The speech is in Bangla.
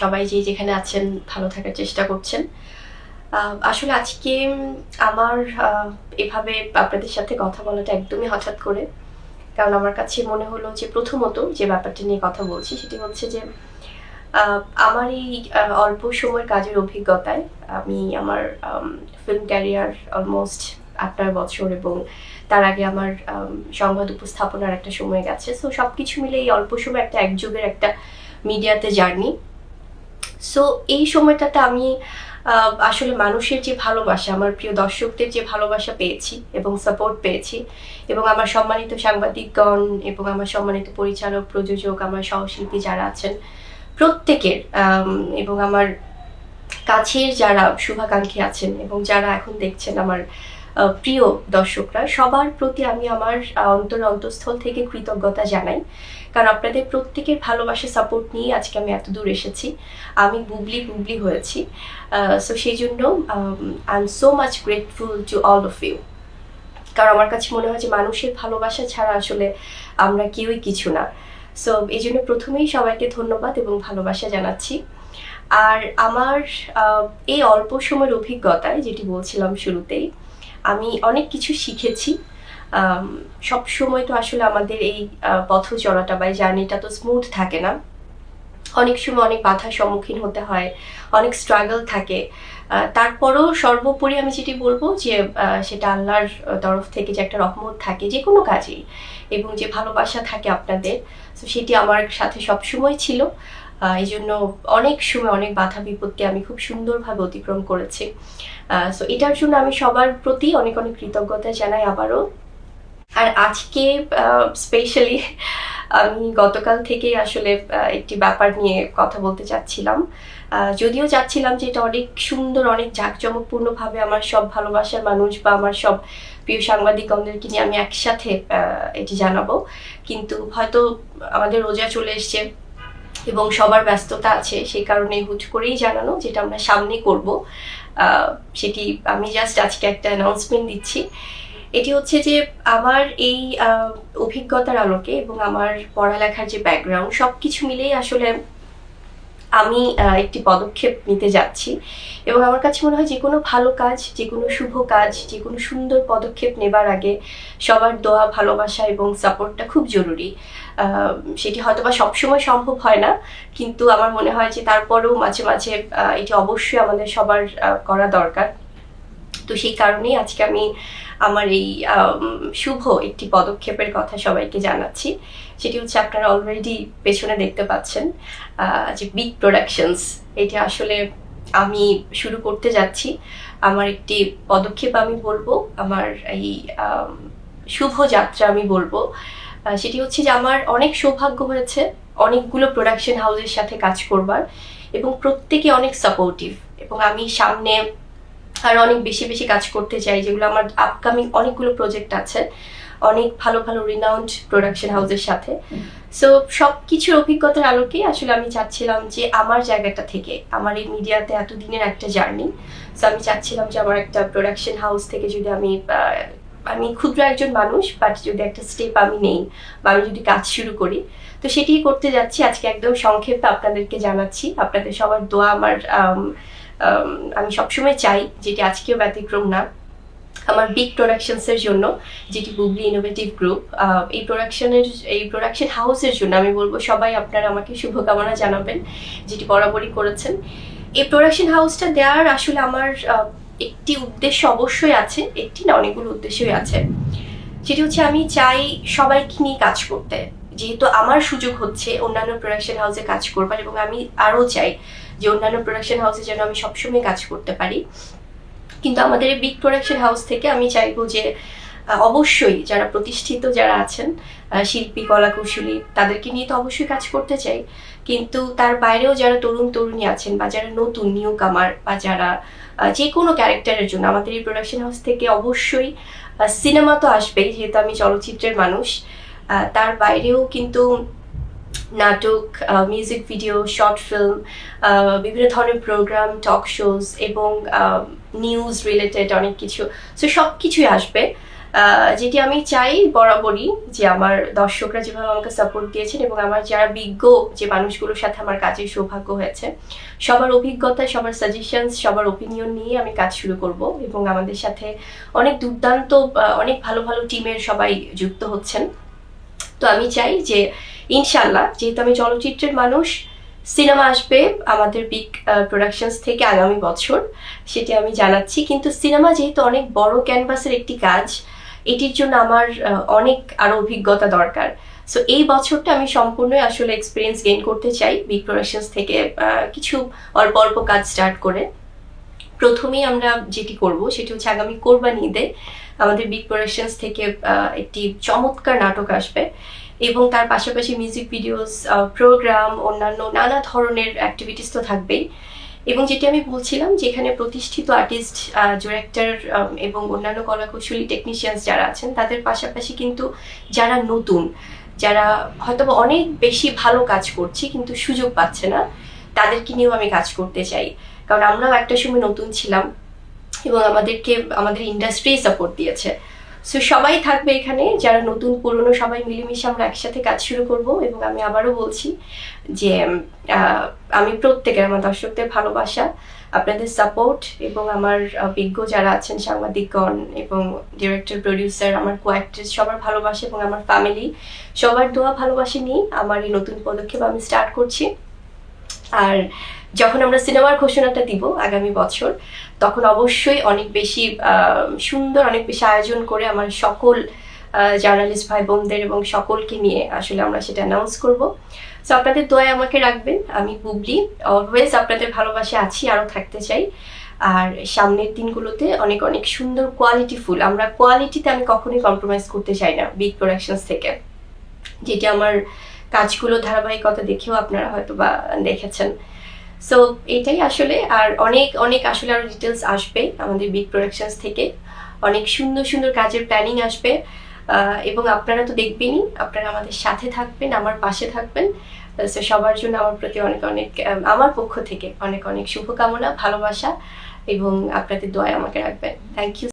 সবাই যে যেখানে আছেন, ভালো থাকার চেষ্টা করছেন। আসলে আজকে আমার এভাবে আপনাদের সাথে কথা বলাটা একদমই হঠাৎ করে। কারণ আমার কাছে মনে হলো যে প্রথমত যে ব্যাপারটা নিয়ে কথা বলছি, সেটি হচ্ছে যে আমার এই অল্প সময়ের কাজের অভিজ্ঞতায় আমি আমার ফিল্ম ক্যারিয়ার অলমোস্ট আট নয় বছর এবং তার আগে আমার সংবাদ উপস্থাপনার একটা সময় গেছে। সো সব কিছু মিলে এই অল্প সময় একটা একযুগের একটা মিডিয়াতে জার্নি সো এই সময়টাতে আমি আসলে মানুষের যে ভালোবাসা, আমার প্রিয় দর্শকদের যে ভালোবাসা পেয়েছি এবং সাপোর্ট পেয়েছি এবং আমার সম্মানিত সাংবাদিকগণ এবং আমার সম্মানিত পরিচালক, প্রযোজক, আমার সহশিল্পী যারা আছেন, প্রত্যেকের এবং আমার কাছের যারা শুভাকাঙ্ক্ষী আছেন এবং যারা এখন দেখছেন আমার প্রিয় দর্শকরা, সবার প্রতি আমি আমার অন্তর অন্তঃস্থল থেকে কৃতজ্ঞতা জানাই। কারণ আপনাদের প্রত্যেকের ভালোবাসা সাপোর্ট নিয়ে আজকে আমি এত দূর এসেছি। আমি বুবলি বুবলি হয়েছি। সো সেই জন্য I am so much grateful to all of you কারণ আমার কাছে মনে হয় যে মানুষের ভালোবাসা ছাড়া আসলে আমরা কেউই কিছু না। সো এই জন্য প্রথমেই সবাইকে ধন্যবাদ এবং ভালোবাসা জানাচ্ছি। আর আমার এই অল্প সময়ের অভিজ্ঞতায়, যেটি বলছিলাম শুরুতেই আমি অনেক কিছু শিখেছি। সব সময় তো আসলে আমাদের এই পথ চলাটা বা জার্নিটা তো স্মুথ থাকে না। অনেক সময় অনেক বাধার সম্মুখীন হতে হয়, অনেক স্ট্রাগল থাকে। তারপরও সর্বোপরি আমি যেটি বলব যে সেটা আল্লাহর তরফ থেকে যে একটা রহমত থাকে যে কোনো কাজেই এবং যে ভালোবাসা থাকে আপনাদের, তো সেটি আমার সাথে সবসময় ছিল। এই জন্য অনেক সময় অনেক বাধা বিপত্তি আমি খুব সুন্দরভাবে অতিক্রম করেছি। সো এটার জন্য আমি সবার প্রতি অনেক অনেক কৃতজ্ঞতা জানাই আবারও। আর আজকে স্পেশালি আমি গতকাল থেকেই আসলে একটি ব্যাপার নিয়ে কথা বলতে চাচ্ছিলাম। যদিও চাচ্ছিলাম যে এটা অনেক সুন্দর, অনেক জাঁকজমকপূর্ণভাবে আমার সব ভালোবাসার মানুষ বা আমার সব প্রিয় সাংবাদিকদেরকে নিয়ে আমি একসাথে এটি জানাব। কিন্তু হয়তো আমাদের রোজা চলে এসছে এবং সবার ব্যস্ততা আছে, সেই কারণে হুট করেই জানানো যেটা আমরা সামনে করব। সেটি আমি জাস্ট আজকে একটা অ্যানাউন্সমেন্ট দিচ্ছি। এটি হচ্ছে যে আমার এই অভিজ্ঞতার আলোকে এবং আমার পড়ালেখার যে ব্যাকগ্রাউন্ড সব কিছু মিলেই আসলে আমি একটি পদক্ষেপ নিতে যাচ্ছি। এবং আমার কাছে মনে হয় যে কোনো ভালো কাজ যে কোনো শুভ কাজ যে কোনো সুন্দর পদক্ষেপ নেবার আগে সবার দোয়া, ভালোবাসা এবং সাপোর্টটা খুব জরুরি। সেটি হয়তো বা সবসময় সম্ভব হয় না, কিন্তু আমার মনে হয় যে তারপরেও মাঝে মাঝে এটি অবশ্যই আমাদের সবার করা দরকার। তো সেই কারণেই আজকে আমি আমার এই শুভ একটি পদক্ষেপের কথা সবাইকে জানাচ্ছি। সেটি হচ্ছে আপনারা অলরেডি পেছনে দেখতে পাচ্ছেন যে বিগ প্রোডাকশনস এটি আসলে আমি শুরু করতে যাচ্ছি। আমার একটি পদক্ষেপ আমি বলব, আমার এই শুভ যাত্রা আমি বলব। সেটি হচ্ছে যে আমার অনেক সৌভাগ্য হয়েছে, অনেকগুলো প্রোডাকশন হাউসের সাথে কাজ করবার এবং প্রত্যেকে অনেক সাপোর্টিভ এবং আমি সামনে আর অনেক বেশি বেশি কাজ করতে চাই, যেগুলো আমার আপকামিং অনেকগুলো প্রজেক্ট আছে, অনেক ভালো ভালো রিনাউন্ড প্রোডাকশন হাউসের সাথে। সো সব কিছুর অভিজ্ঞতার আলোকে আসলে আমি চাচ্ছিলাম যে আমার জায়গাটা থেকে, আমার এই মিডিয়াতে এতদিনের একটা জার্নি সো আমি চাচ্ছিলাম যে আমার একটা প্রোডাকশন হাউস থেকে যদি আমি আমি ক্ষুদ্র একজন মানুষ বাট যদি একটা স্টেপ আমি নেই, বা আমি যদি কাজ শুরু করি, তো সেটি করতে যাচ্ছি। আজকে একদম সংক্ষেপে আপনাদেরকে জানাচ্ছি। আপনাদের সবার দোয়া আমার আম, সবসময় চাই যেটি আজকেও ব্যতিক্রম না। আমার বিগ প্রোডাকশনসের জন্য যেটি বুবলি ইনোভেটিভ গ্রুপ এই প্রোডাকশনের এই প্রোডাকশন হাউসের জন্য আমি বলব সবাই আপনারা আমাকে শুভকামনা জানাবেন যেটি বরাবরই করেছেন। এই প্রোডাকশন হাউসটা দেওয়ার আসলে আমার একটি উদ্দেশ্য অবশ্যই আছে একটি না অনেকগুলো উদ্দেশ্যই আছে। সেটি হচ্ছে আমি চাই সবাইকে নিয়ে কাজ করতে। যেহেতু আমার সুযোগ হচ্ছে অন্যান্য প্রোডাকশন হাউসে কাজ করবার এবং আমি আরও চাই যে অন্যান্য প্রোডাকশন হাউসে যেন আমি সবসময় কাজ করতে পারি। কিন্তু আমাদের এই বিগ প্রোডাকশন হাউস থেকে আমি চাইব যে অবশ্যই যারা প্রতিষ্ঠিত, যারা আছেন শিল্পী কলাকুশলী তাদেরকে নিয়ে তো অবশ্যই কাজ করতে চাই। কিন্তু তার বাইরেও যারা তরুণ, তরুণী আছেন বা যারা নতুন নিউ কামার বা যারা যে কোনো ক্যারেক্টারের জন্য আমাদের এই প্রোডাকশন হাউস থেকে অবশ্যই সিনেমা তো আসবেই, যেহেতু আমি চলচ্চিত্রের মানুষ তার বাইরেও কিন্তু নাটক মিউজিক ভিডিও শর্ট ফিল্ম বিভিন্ন ধরনের প্রোগ্রাম টক শোজ এবং নিউজ রিলেটেড অনেক কিছু। সো সব কিছুই আসবে যেটি আমি চাই বরাবরই যে আমার দর্শকরা যেভাবে আমাকে সাপোর্ট দিয়েছেন এবং আমার যারা বিজ্ঞ যে মানুষগুলোর সাথে আমার কাজের সৌভাগ্য হয়েছে, সবার অভিজ্ঞতা, সবার সাজেশনস সবার ওপিনিয়ন নিয়ে আমি কাজ শুরু করব এবং আমাদের সাথে অনেক দুর্দান্ত অনেক ভালো ভালো টিমের সবাই যুক্ত হচ্ছেন। তো আমি চাই যে ইনশাল্লাহ যেহেতু আমি চলচ্চিত্রের মানুষ, সিনেমা আসবে আমাদের বিগ প্রোডাকশনস থেকে আগামী বছর, সেটি আমি জানাচ্ছি। কিন্তু সিনেমা যেহেতু অনেক বড় ক্যানভাসের একটি কাজ, এটির জন্য আমার অনেক আরও অভিজ্ঞতা দরকার। সো এই বছরটা আমি সম্পূর্ণই আসলে এক্সপিরিয়েন্স গেইন করতে চাই বিগ প্রোডাকশনস থেকে কিছু অল্প অল্প কাজ স্টার্ট করে। প্রথমেই আমরা যেটি করব, সেটি হচ্ছে আগামী কোরবানি ঈদে আমাদের বিগ প্রোডাকশনস থেকে একটি চমৎকার নাটক আসবে। এবং তার পাশাপাশি মিউজিক ভিডিওস প্রোগ্রাম অন্যান্য নানা ধরনের অ্যাক্টিভিটিস তো থাকবেই। এবং যেটি আমি বলছিলাম যেখানে প্রতিষ্ঠিত আর্টিস্ট ডিরেক্টর এবং অন্যান্য কলাকুশলী টেকনিশিয়ানস যারা আছেন, তাদের পাশাপাশি কিন্তু যারা নতুন, যারা হয়তো অনেক বেশি ভালো কাজ করছে কিন্তু সুযোগ পাচ্ছে না, তাদেরকে নিয়েও আমি কাজ করতে চাই। কারণ আমরাও একটা সময় নতুন ছিলাম এবং আমাদেরকে, আমাদের ইন্ডাস্ট্রি সাপোর্ট দিয়েছে। সো সবাই থাকবে এখানে, যারা নতুন, পুরনো, সবাই মিলেমিশে আমরা একসাথে কাজ শুরু করব এবং আমি আবারও বলছি যে আমি প্রত্যেকের, আমার দর্শকদের ভালোবাসা, আপনাদের সাপোর্ট এবং আমার বিজ্ঞ যারা আছেন, সাংবাদিকগণ এবং ডিরেক্টর প্রডিউসার আমার কো অ্যাক্ট্রেস সবার ভালোবাসা এবং আমার ফ্যামিলি সবার দোয়া ভালোবাসা নিয়ে আমার এই নতুন পদক্ষেপ আমি স্টার্ট করছি। আর যখন আমরা সিনেমার ঘোষণাটা দিব আগামী বছর, তখন অবশ্যই অনেক বেশি সুন্দর, অনেক বেশি আয়োজন করে আমার সকল জার্নালিস্ট ভাই বোনদের এবং সকলকে নিয়ে আসলে আমরা সেটা অ্যানাউন্স করব। সো আপনাদের দোয়ায় আমাকে রাখবেন। আমি বুবলি। অলওয়েজ আপনাদের ভালোবাসা আছি, আরও থাকতে চাই। আর সামনের দিনগুলোতে অনেক অনেক সুন্দর কোয়ালিটি ফুল। আমরা কোয়ালিটিতে আমি কখনোই কম্প্রোমাইজ করতে চাই না বিগ প্রোডাকশনস থেকে। যেটা আমার কাজগুলো ধারাবাহিকতা দেখেও আপনারা হয়তো বা দেখেছেন। সো এটাই আসলে, আর অনেক অনেক আসলে আরও ডিটেলস আসবে আমাদের বিগ প্রোডাকশনস থেকে। অনেক সুন্দর সুন্দর কাজের প্ল্যানিং আসবে। এবং আপনারা তো দেখবেনই, আপনারা আমাদের সাথে থাকবেন, আমার পাশে থাকবেন। সো সবার জন্য আমার প্রতি অনেক অনেক আমার পক্ষ থেকে অনেক অনেক শুভকামনা, ভালোবাসা এবং আপনাদের দোয়ায় আমাকে রাখবেন। Thank you